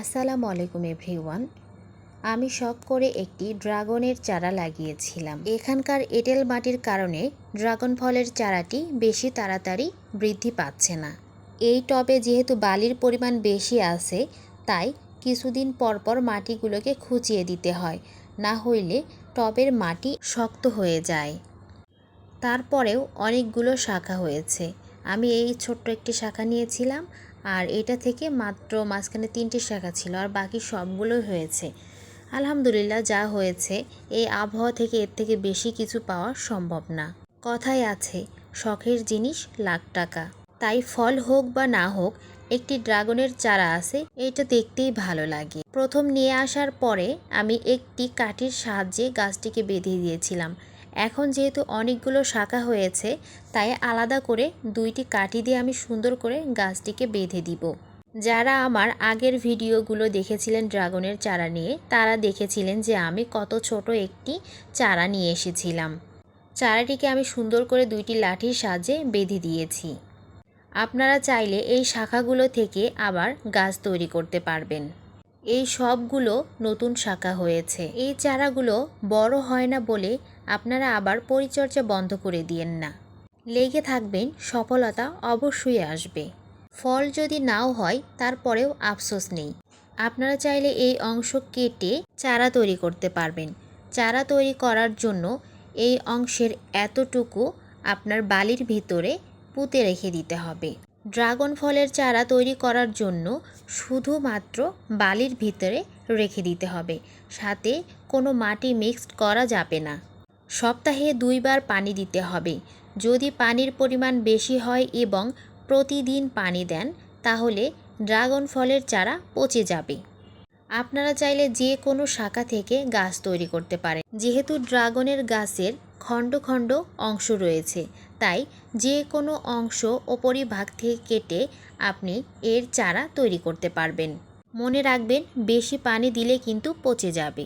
আসসালামু আলাইকুম এভরিওয়ান। আমি শখ করে একটি ড্রাগনের চারা লাগিয়েছিলাম। এখানকার এঁটেল মাটির কারণে ড্রাগন ফলের চারাটি বেশি তাড়াতাড়ি বৃদ্ধি পাচ্ছে না। এই টবে যেহেতু বালির পরিমাণ বেশি আছে, তাই কিছুদিন পর পর মাটিগুলোকে খুঁচিয়ে দিতে হয়, না হইলে টবের মাটি শক্ত হয়ে যায়। তারপরেও অনেকগুলো শাখা হয়েছে। আমি এই ছোট্ট একটি শাখা নিয়েছিলাম। আর এটা থেকে মাত্র মাঝখানে তিনটি শাখা ছিল আর বাকি সবগুলোই হয়েছে। আলহামদুলিল্লাহ, যা হয়েছে, এই আবহাওয়া থেকে এর থেকে বেশি কিছু পাওয়া সম্ভব না। কথায় আছে, শখের জিনিস লাখ টাকা। তাই ফল হোক বা না হোক, একটি ড্রাগনের চারা আছে, এটা দেখতেই ভালো লাগে। প্রথম নিয়ে আসার পরে আমি একটি কাঠির সাহায্যে গাছটিকে বেঁধে দিয়েছিলাম। এখন যেহেতু অনেকগুলো শাখা হয়েছে, তাই আলাদা করে দুইটি কাঠি দিয়ে আমি সুন্দর করে গাছটিকে বেঁধে দিব। যারা আমার আগের ভিডিওগুলো দেখেছিলেন ড্রাগনের চারা নিয়ে, তারা দেখেছিলেন যে আমি কত ছোট একটি চারা নিয়ে এসেছিলাম। চারাটিকে আমি সুন্দর করে দুইটি লাঠির সাহায্যে বেঁধে দিয়েছি। আপনারা চাইলে এই শাখাগুলো থেকে আবার গাছ তৈরি করতে পারবেন। এই সবগুলো নতুন শাখা হয়েছে। এই চারাগুলো বড় হয় না বলে আপনারা আবার পরিচর্যা বন্ধ করে দিয়েন না। লেগে থাকবেন, সফলতা অবশ্যই আসবে। ফল যদি নাও হয়, তারপরেও আফসোস নেই। আপনারা চাইলে এই অংশ কেটে চারা তৈরি করতে পারবেন। চারা তৈরি করার জন্য এই অংশের এতটুকু আপনার বালির ভিতরে পুঁতে রেখে দিতে হবে। ড্রাগন ফলের চারা তৈরি করার জন্য শুধুমাত্র বালির ভিতরে রেখে দিতে হবে। সাথে কোনো মাটি মিক্সড করা যাবে না। সপ্তাহে দুইবার পানি দিতে হবে। যদি পানির পরিমাণ বেশি হয় এবং প্রতিদিন পানি দেন, তাহলে ড্রাগন ফলের চারা পচে যাবে। আপনারা চাইলে যে কোনো শাখা থেকে গাছ তৈরি করতে পারেন। যেহেতু ড্রাগনের গাছের খণ্ড খণ্ড অংশ রয়েছে, তাই যে কোনো অংশ ওপরিভাগ থেকে কেটে আপনি এর চারা তৈরি করতে পারবেন। মনে রাখবেন, বেশি পানি দিলে কিন্তু পচে যাবে।